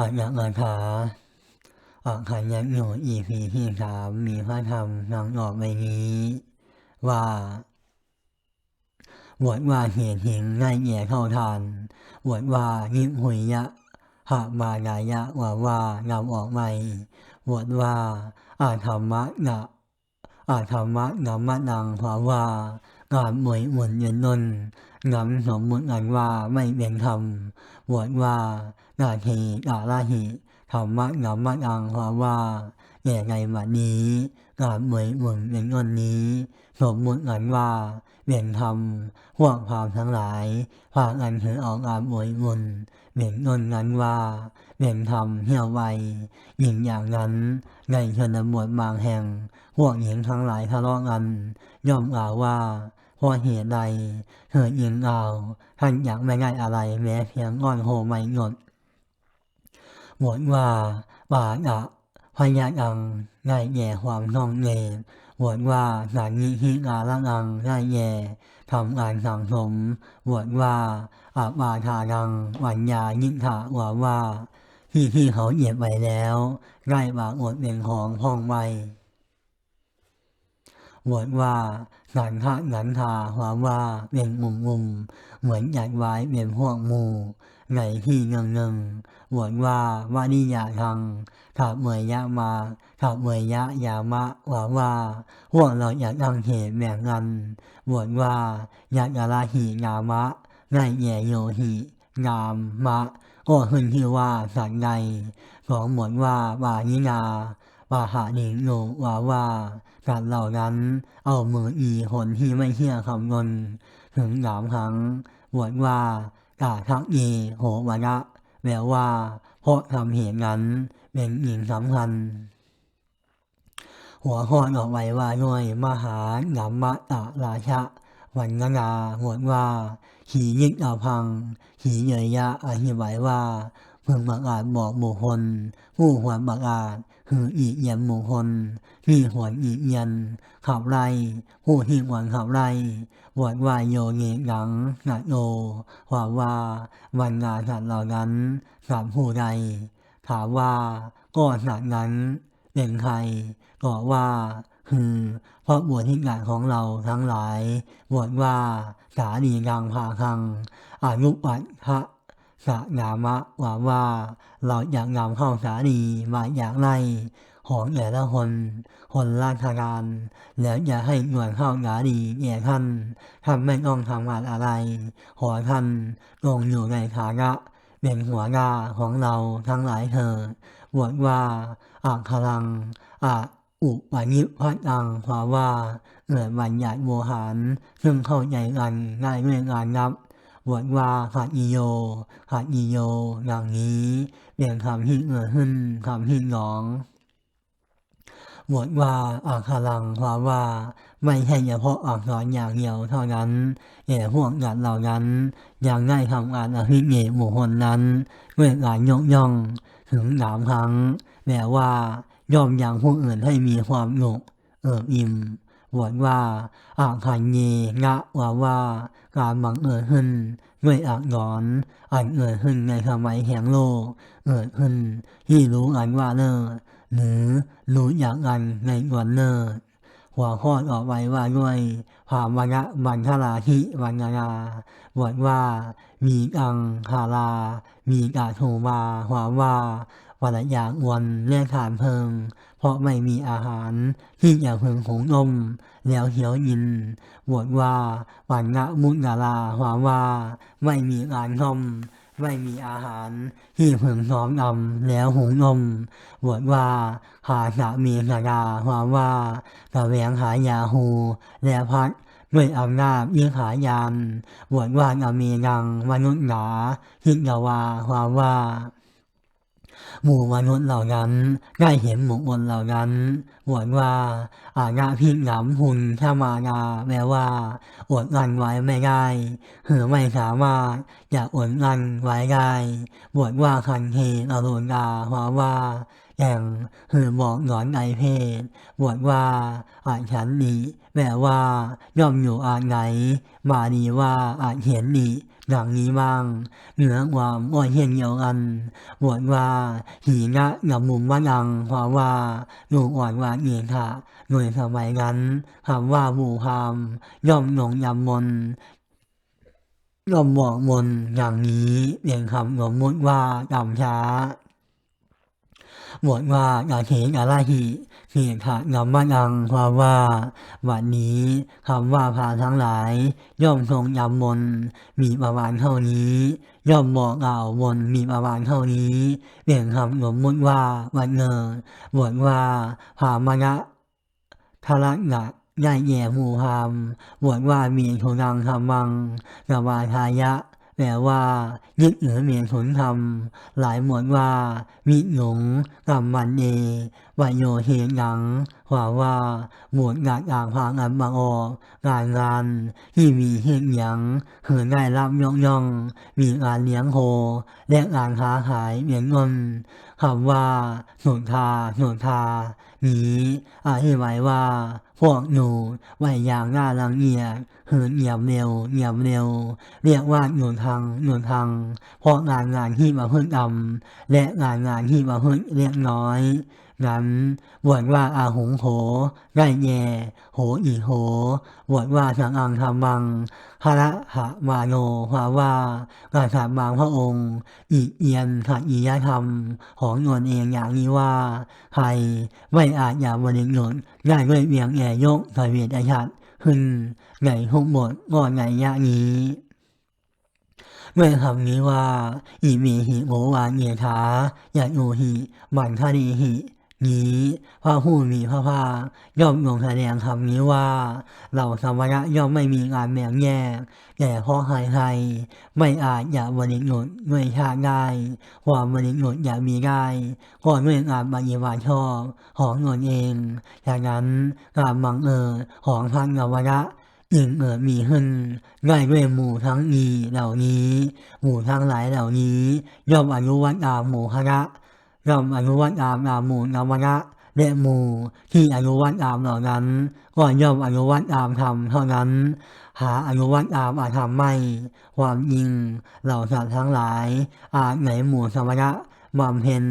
อาจารย์คาถาออกขันยักษ์อยู่ EP ที่สามมีพระธรรมนำออกไปนี้ ว่าบวชว่าเหตุหิงได้แก่เข้าทานบวชว่ายิบหุยยะหาบาดายะว่าว่านำออกไม่บวชว่าอาธรรมะนะอาธรรมะนำมานังเพราะว่า การหมวยหมุนเย็นนนนำสมมุติกันว่าไม่เป็นธรรมบวชว่านาทีกาลาหิธรรมะนำมานังเพราะว่าแก่ในวันนี้การหมวยหมุนเป็นนนนี้สมมุติกันว่าเป็นธรรมพวกพรามทั้งหลายพากันถือออกอาบหมวยมุนเป็นนนนั้นว่าเป็นธรรมเที่ยวไวยิ่งอย่างนั้นในชนบทบางแห่ง พวกหญิงทั้งหลายทะเลาะกันย่อมกล่าวว่า เพราะเหตุใดเธอยิงเอาท่านอยากไม่ได้อะไรแม้เพียงก้อนโหไม่หยดบทว่าบาอะพยาอังได้แก่ความท่องเนบทว่าสานิธิกาลังอังได้แก่ทำการสังสมบทว่าอาบาทารังวัญญายิถาว่าว่า ที่ที่เขาเหยียบไปแล้วได้บาอดเป็นของพ่องไวบทว่า สันทะนันทาความว่าเป็นมุมมุมเหมือนจัดไว้เป็นพวกมู่ในที่หนึ่งหนึ่งบทว่าว่านิยาทังถับเมยยะมาถับเมยยะยามะว่าว่าพวกเราอยากตั้งเหตุแบ่งกันบทว่าอยักราหิงามะได้แย่โยหิงามมะก็ขึ้นชื่ว่าสัตว์ใดของหมวดว่าบานินา บาหาดิงโนว่าว่าสัตว์เหล่านั้น เอามืออีคนที่ไม่เชื่อคำนนถึงสามครั้งบวดว่ากาทักเยโหวระแปลว่าเพราะทำเหตุนั้นเป็นหญิงสำคัญ หัวข้อออกไว้ว่าด้วยมหานัมมะตะราชะวันนานาหวดว่าขียิกอาพังขีเยยะอธิบายว่าเพิ่งประกาศบอกบุคคลผู้หวนประกาศ คืออีกเยียนบุคคลที่หวนอีกเยียนขับไล่ผู้ที่หวนขับไล่บวชว่าโยเงหลังนัดโยควาวาวันงานสัตว์เหล่านั้นสัตว์ผู้ใดถามว่าก็สัตว์นั้นเป็นใครก็ว่าคือเพราะบวชที่งานของเราทั้งหลายบวชว่าสาดีกังพาคังอายุปัตพระ สะนามะว่าว่า เราอยากนำเข้าสาดีมาอยากไล่ของแต่ละคน คนราชการ แล้วอย่าให้หน่วยเข้าสาดีแก่ท่านท่านไม่ต้องทำงานอะไร ขอท่านลงอยู่ในฐานะเป็นหัวหน้าของเราทั้งหลายเธอบวชว่าอักขลังอะอุปนิพัตังเพราะว่าเกิดบัญญัติโมหารซึ่งเข้าใจกันได้เรื่องการนับ บวชว่าขัดอีโยขัดอีโยอย่างนี้เป็นคำที่เกิดขึ้นคำที่หนองบวชว่าอักขลังเพราะว่าไม่ใช่เฉพาะอักษรอย่างเดียวเท่านั้นแต่พวกนัดเหล่านั้นยังได้ทำการอภิเษกบุคคลนั้นด้วยการยกย่องถึงสามครั้งแปลว่าย่อมยังผู้อื่นให้มีความหนุกเอิบอิ่ม บวชว่าอาคันเยงะว่าว่าการบังเอิญขึ้นด้วยอักษรอันเกิดขึ้นในสมัยแห่งโลกเกิดขึ้นที่รู้กันว่าเนิดหรือรู้อย่างกันในวันเนิดหัวข้อออไว้ว่าด้วยภาวะบันทราธิวันนาราบวชว่ามีกังคารามีกาโทวาหัวว่าวันอยากวันเรียกฐานเพิง เพราะไม่มีอาหารที่จะพึงหงนม แล้วเหียวยินบวชว่าหวันละมุนาราหัวว่า ไม่มีการนมไม่มีอาหารที่พึงซ้อมนำแล้วหงนมบวชว่าหาสามีสดาหัวว่าตะแวงหายาหูและพัดด้วยอำนาจยิ่งหายานบวชว่าอมีนังมนุษย์หนาทิกวาหัวว่า หมู่มนุษย์เหล่านั้นได้เห็นหมู่มนเหล่านั้นบวชว่าอาณาพิกหนำหุ่นชามานาแปลว่าอดรันไว้ไม่ได้คือไม่สามารถจะอดรันไว้ได้บวชว่าคันเทอรุณาเพราว่าแห่งคือบอกหนอนในเพศบวชว่าอาจฉันนี้แปลว่าย่อมอยู่อาไหนมาดีว่าอาจเห็นนี้ ดังนี้บ้างเหนือความอ่อนเห็นเดียวกันบทว่าหีนะหนับมุมว่าดังความว่าลูกอ่อนว่าเงียค่ะหน่วยสมัยนั้นคำว่าบูพามย่อมหนงยำมนย่อมบอกมนอย่างนี้เรียงคำสมมุติว่าดำช้า บทว่าอาเทกอาลาหิเสียขะนำมาดังความว่าวันนี้คำว่าพาทั้งหลาย ย่อมทรงยำมนมีประมาณเท่านี้ ย่อมบอกกล่าวมนมีประมาณเท่านี้เปลี่ยนคำสมมุติว่าวันเนิดบทว่าพามนะทารักหนะได้แย่หูพามบทว่ามีโทนังธรรมังสวาทายะ แปลว่ายึดเหรือเมียนผลธรรม หลายหมวดว่ามิหลงกรรมมันเอวายโยเฮหยังว่าว่า หมวดงานอ่างพางอันบางออกงานงาน ที่มีเหตุหยังเหือได้รับย่องย่อง มีงานเลี้ยงโฮและงานค้าขายเหมียนเงินคำว่าสุนทาสุนทา นี้อธิบายว่า พวกหนูไหวอย่างน่ารังเอียดเหินเหยียบเร็วเหยียบเร็ว เรียกว่าหนุนทางหนุนทางเพราะงานงานที่มาพึ่งดำและงานงานที่มาพึ่งเรียกน้อย นั้นบวชว่าอาหงโห ได้แย่โหอีโหบวชว่าสังอังธรรมังพระหะวาโนว่าว่ากษัตริย์บางพระองค์ อีเอียนขัดอียธรรม ของตนเองอย่างนี้ว่า ใครไม่อาจอย่าบริโภคได้ด้วยเพียงแอ่ยกสเวทชัดขึ้นในทุกบทก็ในยะนี้ด้วยคำนี้ว่า อิเมหิโมวานเยธายะโยหิ บันทดีหิ นี้พระผู้มีพระภาคย่อมทรงแสดงคำนี้ว่า เราสมณะย่อมไม่มีงานแบ่งแยกแต่เพราะใครๆไม่อาจอย่าบริโภคด้วยชาติได้ความบริโภคอย่ามีได้ก็ด้วยการปฏิบัติชอบของตนเองจากนั้นการบังเอิญของทางนวระจึงเกิดมีขึ้นได้ด้วยหมู่ทั้งนี้เหล่านี้ หมู่ทั้งหลายเหล่านี้ ย่อมอนุวัตตามหมู่คณะ ย่อมอนุวัตตามตามหมู่นวระและหมู่ที่อนุวัตตามเหล่านั้น ก็ย่อมอนุวัตตามธรรมเท่านั้น หาอนุวัตตามอาธรรมไม่ ความจริงเหล่าสัตว์ทั้งหลาย อาจในหมู่สมณะบำเพ็ญ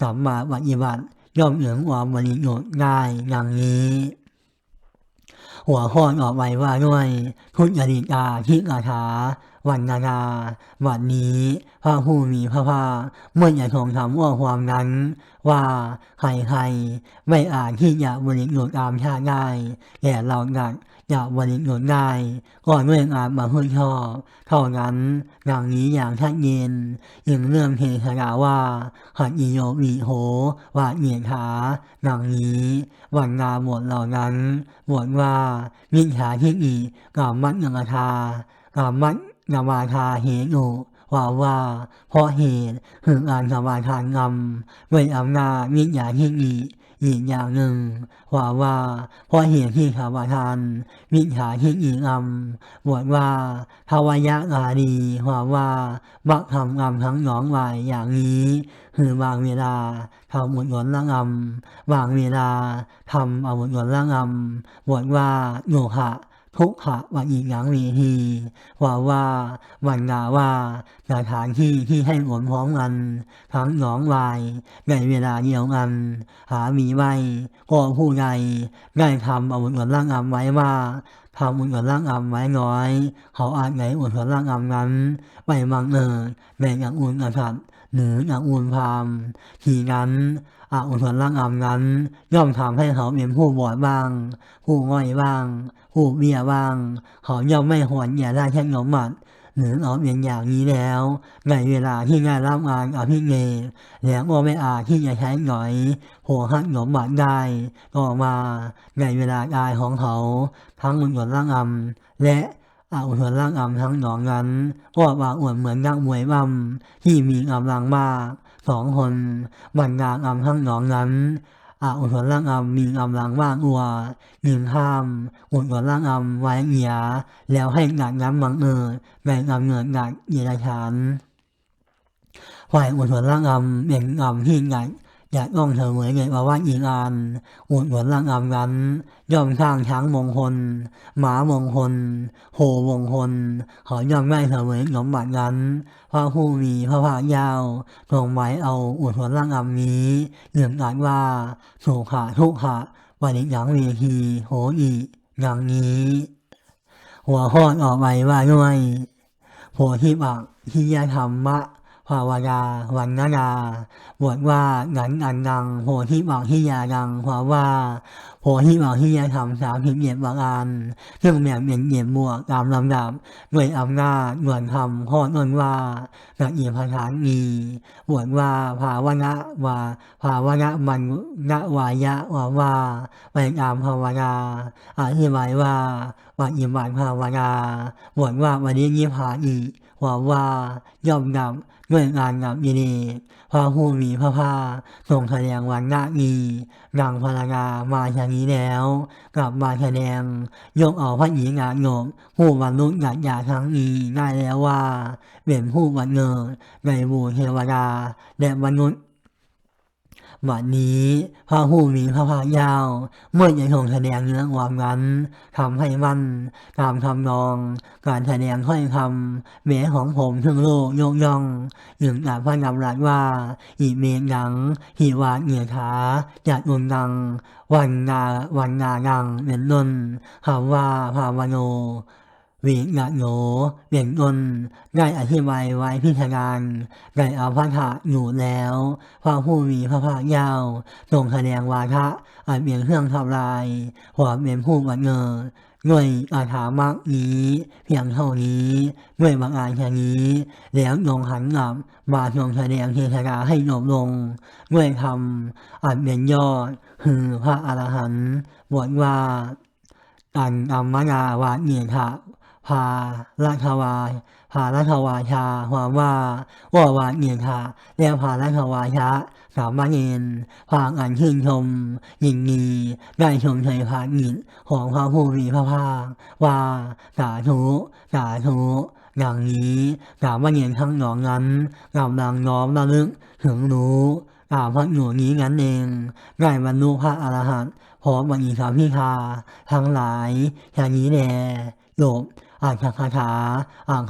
สัมมาปฏิบัติย่อมถึงความบริโภคได้อย่างนี้ หัวข้อออกไปว่าด้วยทุจริตาทิกาถา วันนานาวันนี้ พระผู้มีพระภาคเมื่อจะทรงทำว่าความนั้น ว่าใครๆไม่อาจที่จะบริโภคตามชาติได้แต่เราดักจะบริโภคได้ก็ด้วยการมาพึ่งชอบเท่านั้นดังนี้อย่างชัดเจนยึงเรื่องเทศนาว่าหัดอิโยวิโหวาเนียถาดังนี้วันนาบทเหล่านั้นบทว่ามิจฉาทิฏฐิกามัตยังทากามัต นาวาทาเหตุว่าว่า เพราะเหตุคือการสมาทานงำด้วยอำนาจมิจฉาทิฏฐิอีกอย่างหนึ่งว่าว่าเพราะเหตุที่สมาทานมิจฉาทิฏฐิงำบทว่าภาวยะกาดีว่าว่าบักทำงำทั้งหนองไว้อย่างนี้คือบางเวลาทำบุญหนละงำบางเวลาทำอาบุญหนละงำบทว่าโยหะ ทุกขะวันอีกอย่างวีทีว่าว่าวันนาว่าสถานที่ที่ให้ผลพร้อมกันทั้งหนองวายในเวลาเดียวกัน หามีไว้ก็ผู้ใดได้ทำเอาบุญหนละงำไว้ว่าทำบุญหนละงำไว้น้อย เขาอาจไหนบุญหนละงำนั้นไปบังเอิญในอย่างอุ่นกษัตว์ หรืออาอุ่นพามทีนั้นอาอุศลลังอำนั้น ย่อมทำให้เขาเป็นผู้บอดบ้าง ผู้ง่อยบ้าง ผู้เบี้ยบ้าง เขาย่อมไม่หวนอย่าได้แค่หนมหมัดหรือเอาเป็นอย่างนี้แล้ว ในเวลาที่งานรับงานอภิเษกแล้วก็ไม่อาจที่จะใช้หน่อยหัวหักหนมหมัดได้ก็มาในเวลาตายของเขา ทั้งอุศลลังอำและ อาอุศลลังอำทั้งหนองนั้นก็บางอวดเหมือนนักมวยบัมที่มีกำลังมากสองคนบรรดาอำทั้งหนองนั้นอาอุศลร่างอำมีกำลังว่างอัวยิงห้ามอุศลร่างอำไว้เหยียแล้วให้หนักน้ำบังเอิญในกำเนิดหนักเยรชานฝ่ายอุศลร่างอำเป็นอำที่หนัก จะต้องเสมอในประวัติอีกอันอุดหนุนรางวัลนั้นย่อมสร้างช้างมงคล หมามงคล โหมงคล ขอย่อมได้เสมอสมบัตินั้นพระผู้มีพระภาคเจ้าทรงไว้เอาอุดหนุนรางวัลนี้เรื่องการว่าสุขะทุกขะปริยังเวทีโหอีอย่างนี้ หัวข้อต่อไปว่าด้วยโพธิปักขิยธรรมะ ภาวดาวันนาดาบทว่าหนันอันดังโพธิปักขิยาดังควาว่าโพธิปักขิยาธรรมสามสิบเจ็ดประการซึ่งแบ่งเป็นเจ็ดหมวกตามลำดับด้วยอำนาจด่วนธรรมข้อต้นว่าสกิพฐานมีบทว่าภาวนะว่าภาวนะมันนวายะว่าว่าไปตามภาวนาอธิบายว่าปฏิบัติภาวนาบทว่าวันนี้ยิพพานี หวังว่าย่อมนำด้วยงารนำยินีพระผู้มีพระภาคทรงแสดงวันหน้าอีดังพลางามาชางนี้แล้ว กลับมาแสดงยกเอาพระหญิงงานงมผู้บรรลุกัจญาทั้งนี้ได้แล้วว่าเป็นผู้บันเงินในหมู่เทวดาและมนุษย์ บัดนี้พระผู้มีพระภาคเจ้าเมื่อจะทรงแสดงเนื้อความนั้นทำให้มันตามคำนอง การแสดงถ้อยคำแม้ของผมทั้งโลกยกย่องยึงอาจพระนำรัสว่าอีเมงดังหิวาเหนือขาจัดอุนดัง วันนาวันนาดังเป็นต้นคำว่าภาวโน วิญโนเปลี่ยนตนได้อธิบายไว้พิจารณาได้อาภัทะอยู่แล้วพระผู้มีพระภาคเจ้าทรงแสดงวาทะอันเป็นเครื่องทำลายควเป็นผู้บัดเงินด้วยอาถามักนี้เพียงเท่านี้ ด้วยบางอานแค่นี้ แล้วลงหันกลับมาทรงแสดงเทศนาให้จบลง ด้วยคำอันเป็นยอดคือพระอรหันต์บทว่าตันอัมมนาวาเนียทะ พาราชวาพาราชวาชาความว่าว่าวาเนียทะแล้วพาราชวาชาสามเณรพากันชื่นชมยินดีได้ชมเชยพาณิชย์ของพระผู้มีพระภาคว่าสาธุสาธุอย่างนี้สามเณรทั้งหนองนั้นกำลังน้อมระลึกถึงรู้กาวพระหนูนี้งั้นเองได้บรรลุพระอรหันต์พร้อมวันอีสาพิธาทั้งหลายชางนี้แลโยบ อ่านคาถาอ่าน